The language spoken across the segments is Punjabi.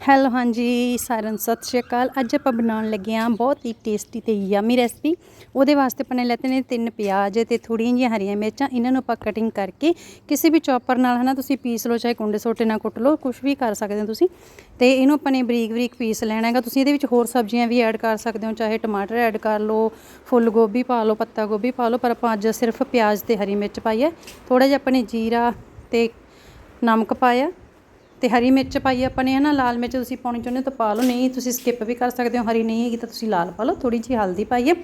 ਹੈਲੋ, ਹਾਂਜੀ, ਸਾਰਿਆਂ ਨੂੰ ਸਤਿ ਸ਼੍ਰੀ ਅਕਾਲ। ਅੱਜ ਆਪਾਂ ਬਣਾਉਣ ਲੱਗੇ ਹਾਂ ਬਹੁਤ ਹੀ ਟੇਸਟੀ ਤੇ ਯਮੀ ਰੈਸਪੀ ਉਹਦੇ ਵਾਸਤੇ ਆਪਾਂ ਨੇ ਲੈਤੇ ਨੇ ਤਿੰਨ ਪਿਆਜ਼ ਤੇ ਥੋੜ੍ਹੀਆਂ ਜਿਹੀਆਂ ਹਰੀਆਂ ਮਿਰਚਾਂ, ਇਹਨਾਂ ਨੂੰ ਆਪਾਂ ਕਟਿੰਗ ਕਰਕੇ ਕਿਸੇ ਵੀ ਚੌਪਰ ਨਾਲ, ਹਨਾ, ਤੁਸੀਂ ਪੀਸ ਲਓ, ਚਾਹੇ ਕੁੰਡੇ ਸੋਟੇ ਨਾਲ ਕੁੱਟ ਲਓ ਕੁਝ ਵੀ ਕਰ ਸਕਦੇ ਹੋ ਤੁਸੀਂ। ਤੇ ਇਹਨੂੰ ਆਪਾਂ ਨੇ ਬਰੀਕ ਬਰੀਕ ਪੀਸ ਲੈਣਾ ਹੈਗਾ। ਤੁਸੀਂ ਇਹਦੇ ਵਿੱਚ ਹੋਰ ਸਬਜ਼ੀਆਂ ਵੀ ਐਡ ਕਰ ਸਕਦੇ ਹੋ, ਚਾਹੇ ਟਮਾਟਰ ਐਡ ਕਰ ਲਓ, ਫੁੱਲ ਗੋਭੀ ਪਾ ਲਓ, ਪੱਤਾ ਗੋਭੀ ਪਾ ਲਓ, ਪਰ ਆਪਾਂ ਅੱਜ ਸਿਰਫ ਪਿਆਜ਼ ਤੇ ਹਰੀ ਮਿਰਚ ਪਾਈ ਹੈ। ਥੋੜਾ ਜਿਹਾ ਆਪਾਂ ਨੇ ਜੀਰਾ ਤੇ ਨਮਕ ਪਾਇਆ। ਤੇ ਹਰੀ ਮਿਰਚ ਪਾਈ ਆਪਾਂ ਨੇ, ਹਨਾ, ਲਾਲ ਮਿਰਚ ਤੁਸੀਂ ਪਾਉਣੀ ਚਾਹੁੰਦੇ ਹੋ ਤਾਂ ਪਾ ਲਓ, ਨਹੀਂ ਤੁਸੀਂ ਸਕਿਪ ਵੀ ਕਰ ਸਕਦੇ ਹੋ, ਹਰੀ ਨਹੀਂ ਹੈਗੀ ਤਾਂ ਤੁਸੀਂ ਲਾਲ ਪਾ ਲਓ ਥੋੜੀ ਜਿਹੀ ਹਲਦੀ ਪਾਈਏ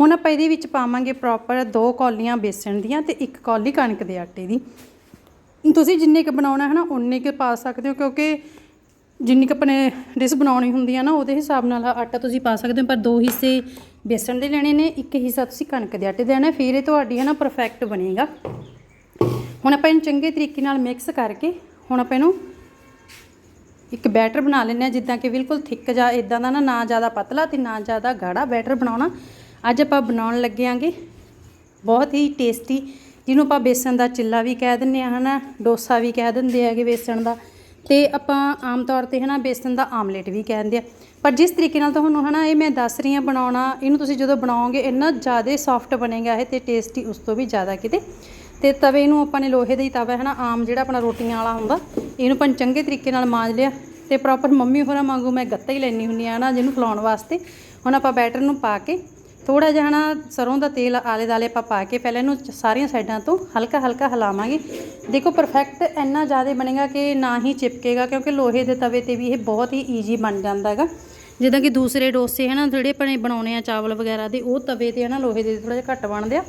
ਹੁਣ ਆਪਾਂ ਇਹਦੇ ਵਿੱਚ ਪਾਵਾਂਗੇ ਪ੍ਰੋਪਰ ਦੋ ਕੌਲੀਆਂ ਬੇਸਣ ਦੀਆਂ ਤੇ ਇੱਕ ਕੌਲੀ ਕਣਕ ਦੇ ਆਟੇ ਦੀ। ਤੁਸੀਂ ਜਿੰਨੇ ਕੁ ਬਣਾਉਣਾ ਹੈ ਨਾ ਉਨੇ ਕੁ ਪਾ ਸਕਦੇ ਹੋ, ਕਿਉਂਕਿ ਜਿੰਨੀ ਕੁ ਆਪਣੇ ਡਿਸ਼ ਬਣਾਉਣੀ ਹੁੰਦੀ ਹੈ ਨਾ, ਉਹਦੇ ਹਿਸਾਬ ਨਾਲ ਆਟਾ ਤੁਸੀਂ ਪਾ ਸਕਦੇ ਹੋ, ਪਰ ਦੋ ਹਿੱਸੇ ਬੇਸਣ ਦੇ ਲੈਣੇ ਨੇ, ਇੱਕ ਹਿੱਸਾ ਤੁਸੀਂ ਕਣਕ ਦੇ ਆਟੇ ਦੇ ਲੈਣਾ ਫਿਰ ਇਹ ਤੁਹਾਡੀ ਹੈ ਨਾ ਪਰਫੈਕਟ ਬਣੇਗਾ। ਹੁਣ ਆਪਾਂ ਇਹਨੂੰ ਚੰਗੇ ਤਰੀਕੇ ਨਾਲ ਮਿਕਸ ਕਰਕੇ, ਹੁਣ ਆਪਾਂ ਇਹਨੂੰ ਇੱਕ ਬੈਟਰ ਬਣਾ ਲੈਂਦੇ ਆ ਜਿੱਦਾਂ ਕਿ ਬਿਲਕੁਲ ਥਿੱਕ ਜਾਂ ਇਦਾਂ ਦਾ ਨਾ ਨਾ ਜ਼ਿਆਦਾ ਪਤਲਾ ਤੇ ਨਾ ਜ਼ਿਆਦਾ ਗਾੜਾ ਬੈਟਰ ਬਣਾਉਣਾ। ਅੱਜ ਆਪਾਂ ਬਣਾਉਣ ਲੱਗੇ ਆਂਗੇ ਬਹੁਤ ਹੀ ਟੇਸਟੀ, ਜਿਹਨੂੰ ਆਪਾਂ ਬੇਸਣ ਦਾ ਚਿੱਲਾ ਵੀ ਕਹਿ ਦਿੰਦੇ ਆ ਹਨਾ, ਡੋਸਾ ਵੀ ਕਹਿ ਦਿੰਦੇ ਹੈਗੇ ਬੇਸਣ ਦਾ। ਤੇ ਆਪਾਂ ਆਮ ਤੌਰ ਤੇ, ਹਨਾ, ਬੇਸਣ ਦਾ ਆਮਲੇਟ ਵੀ ਕਹਿੰਦੇ ਆ। ਪਰ ਜਿਸ ਤਰੀਕੇ ਨਾਲ ਤੁਹਾਨੂੰ, ਹਨਾ, ਇਹ ਮੈਂ ਦੱਸ ਰਹੀ ਹਾਂ ਬਣਾਉਣਾ, ਇਹਨੂੰ ਤੁਸੀਂ ਜਦੋਂ ਬਣਾਓਗੇ, ਇੰਨਾ ਜ਼ਿਆਦਾ ਸੌਫਟ ਬਣੇਗਾ ਇਹ ਤੇ ਟੇਸਟੀ ਉਸ ਤੋਂ ਵੀ ਜ਼ਿਆਦਾ ਕਿਤੇ। ਤੇ ਤਵੇ ਨੂੰ ਆਪਾਂ ਨੇ ਲੋਹੇ ਦਾ ਹੀ ਤਵਾ ਹੈ ਨਾ ਆਮ ਜਿਹੜਾ ਆਪਣਾ ਰੋਟੀਆਂ ਵਾਲਾ ਹੁੰਦਾ ਇਹਨੂੰ ਆਪਾਂ ਚੰਗੇ ਤਰੀਕੇ ਨਾਲ ਮਾਂਜ ਲਿਆ ਤੇ ਪ੍ਰੋਪਰ ਮੰਮੀ ਹੋਰਾਂ ਵਾਂਗੂ ਮੈਂ ਗੱਤਾ ਹੀ ਲੈਣੀ ਹੁੰਨੀ ਆ ਨਾ ਜਿਹਨੂੰ ਫਲਾਉਣ ਵਾਸਤੇ। ਹੁਣ ਆਪਾਂ ਬੈਟਰ ਨੂੰ ਪਾ ਕੇ ਥੋੜਾ ਜਿਹਾ ਨਾ ਸਰੋਂ ਦਾ ਤੇਲ ਆਲੇ ਦਾਲੇ ਆਪਾਂ ਪਾ ਕੇ ਪਹਿਲਾਂ ਇਹਨੂੰ ਸਾਰੀਆਂ ਸਾਈਡਾਂ ਤੋਂ ਹਲਕਾ ਹਲਕਾ ਹਿਲਾਵਾਂਗੇ। ਦੇਖੋ ਪਰਫੈਕਟ ਇੰਨਾ ਜ਼ਿਆਦਾ ਬਣੇਗਾ ਕਿ ਨਾ ਹੀ ਚਿਪਕੇਗਾ ਕਿਉਂਕਿ ਲੋਹੇ ਦੇ ਤਵੇ ਤੇ ਵੀ ਇਹ ਬਹੁਤ ਹੀ ਈਜ਼ੀ ਬਣ ਜਾਂਦਾ ਹੈਗਾ। ਜਿੱਦਾਂ ਕਿ ਦੂਸਰੇ ਡੋਸੇ ਹੈ ਨਾ ਜਿਹੜੇ ਆਪਣੇ ਬਣਾਉਣੇ ਆ ਚਾਵਲ ਵਗੈਰਾ ਦੇ, ਉਹ ਤਵੇ ਤੇ ਹੈ ਨਾ ਲੋਹੇ ਦੇ ਥੋੜਾ ਜਿਹਾ ਘੱਟ ਬਣਦੇ ਆ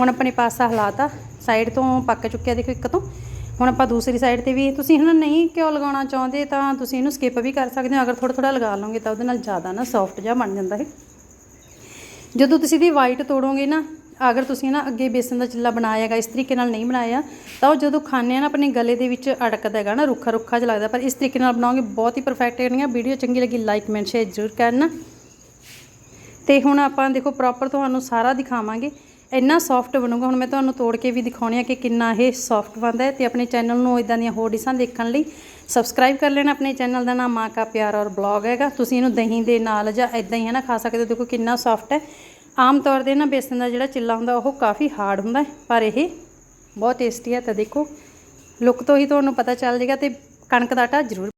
ਹੁਣ ਆਪਣੇ ਪਾਸਾ ਹਲਾਤਾ ਸਾਈਡ ਤੋਂ ਪੱਕ ਚੁੱਕਿਆ ਦੇਖੋ ਇੱਕ ਤੋਂ। ਹੁਣ ਆਪਾਂ ਦੂਸਰੀ ਸਾਈਡ ਤੇ ਵੀ, ਤੁਸੀਂ ਹਨਾ ਨਹੀਂ ਘਿਓ ਲਗਾਉਣਾ ਚਾਹੁੰਦੇ, ਤਾਂ ਤੁਸੀਂ ਇਹਨੂੰ ਸਕਿਪ ਵੀ ਕਰ ਸਕਦੇ ਹੋ, ਅਗਰ ਥੋੜਾ ਥੋੜਾ ਲਗਾ ਲਓਗੇ ਤਾਂ ਉਹਦੇ ਨਾਲ ਜ਼ਿਆਦਾ ਨਾ ਸੌਫਟ ਜਿਹਾ ਬਣ ਜਾਂਦਾ ਹੈ। ਜਦੋਂ ਤੁਸੀਂ ਇਹਦੀ ਵਾਈਟ ਤੋੜੋਗੇ ਨਾ, ਅਗਰ ਤੁਸੀਂ ਨਾ ਅੱਗੇ ਬੇਸਨ ਦਾ ਚਿੱਲਾ ਬਣਾਇਆ ਹੈਗਾ, ਇਸ ਤਰੀਕੇ ਨਾਲ ਨਹੀਂ ਬਣਾਇਆ, ਤਾਂ ਉਹ ਜਦੋਂ ਖਾਣੇ ਆ ਨਾ ਆਪਣੇ ਗਲੇ ਦੇ ਵਿੱਚ ਅੜਕਦਾ ਹੈਗਾ ਨਾ, ਰੁੱਖਾ ਰੁੱਖਾ ਜਿਹਾ ਲੱਗਦਾ, ਪਰ ਇਸ ਤਰੀਕੇ ਨਾਲ ਬਣਾਓਗੇ, ਬਹੁਤ ਹੀ ਪਰਫੈਕਟ ਬਣੇਗਾ ਵੀਡੀਓ, ਚੰਗੀ ਲੱਗੀ ਲਾਈਕ ਕਮੈਂਟ ਸ਼ੇਅਰ ਜ਼ਰੂਰ ਕਰਨਾ। ਤੇ ਹੁਣ ਆਪਾਂ ਦੇਖੋ ਪ੍ਰੋਪਰ ਤੁਹਾਨੂੰ ਸਾਰਾ ਦਿਖਾਵਾਂਗੇ। ਇੰਨਾ ਸੌਫਟ ਬਣੂਗਾ, ਹੁਣ ਮੈਂ ਤੁਹਾਨੂੰ ਤੋੜ ਕੇ ਵੀ ਦਿਖਾਉਣੀ ਆ ਕਿ ਕਿੰਨਾ ਇਹ ਸੌਫਟ ਬਣਦਾ ਹੈ ਤੇ ਆਪਣੇ ਚੈਨਲ ਨੂੰ ਇਦਾਂ ਦੀਆਂ ਹੋਰ ਡਿਸ਼ਾਂ ਦੇਖਣ ਲਈ ਸਬਸਕ੍ਰਾਈਬ ਕਰ ਲੈਣਾ, ਆਪਣੇ ਚੈਨਲ ਦਾ ਨਾਮ ਮਾਂ ਕਾ ਪਿਆਰ ਔਰ ਬਲੌਗ ਹੈਗਾ। ਤੁਸੀਂ ਇਹਨੂੰ ਦਹੀਂ ਦੇ ਨਾਲ ਜਾਂ ਇਦਾਂ ਹੀ ਹੈ ਨਾ ਖਾ ਸਕਦੇ ਹੋ, ਦੇਖੋ ਕਿੰਨਾ ਸੌਫਟ ਹੈ। ਆਮ ਤੌਰ ਤੇ ਨਾ ਬੇਸਨ ਦਾ ਜਿਹੜਾ ਚਿੱਲਾ ਹੁੰਦਾ, ਉਹ ਕਾਫੀ ਹਾਰਡ ਹੁੰਦਾ ਪਰ ਇਹ ਬਹੁਤ ਟੇਸਟੀ ਹੈ, ਤਾਂ ਦੇਖੋ ਲੁੱਕ ਤੋਂ ਹੀ ਤੁਹਾਨੂੰ ਪਤਾ ਚੱਲ ਜਾਏਗਾ ਤੇ ਕਣਕ ਦਾ ਆਟਾ ਜ਼ਰੂਰ